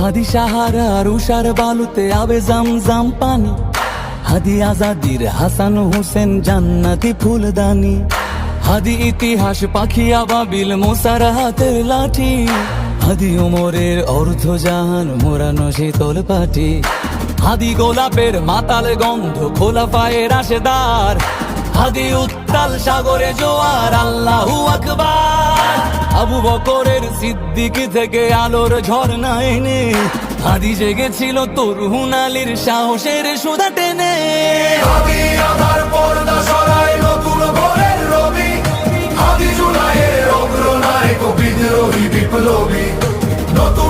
হাদি সাহারার উষার বালুতে আবে জাম পানি। হাদি আজাদির হাসান হোসেন জান্নাতি ফুলদানি। হাদি ইতিহাস পাখি আবাবিল মোসার হাতের লাঠি। হাদি ওমরের অর্ধ জাহান মোরানো শীতল পাটি হাদি গোলাপের মাতাল গন্ধ খোলা পায়ের আশেদার হাদি উত্তাল সাগরে জোয়ার, আল্লাহু আকবার। আবু বকরের সিদ্দিক থেকে আলোর ঝর্ণা এনে হাদি জেগেছিল তরুণ আলীর সাহসের সুদা টেনে। নতুন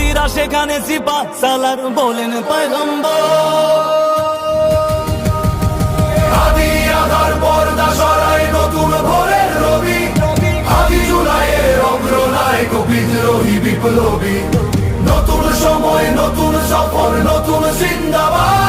ইহুদিরা সেখানে সিপা সালার বলেন পয়গম্ব বিপ্লবী। নতুন সময় নতুন সফর নতুন জিন্দাবাদ।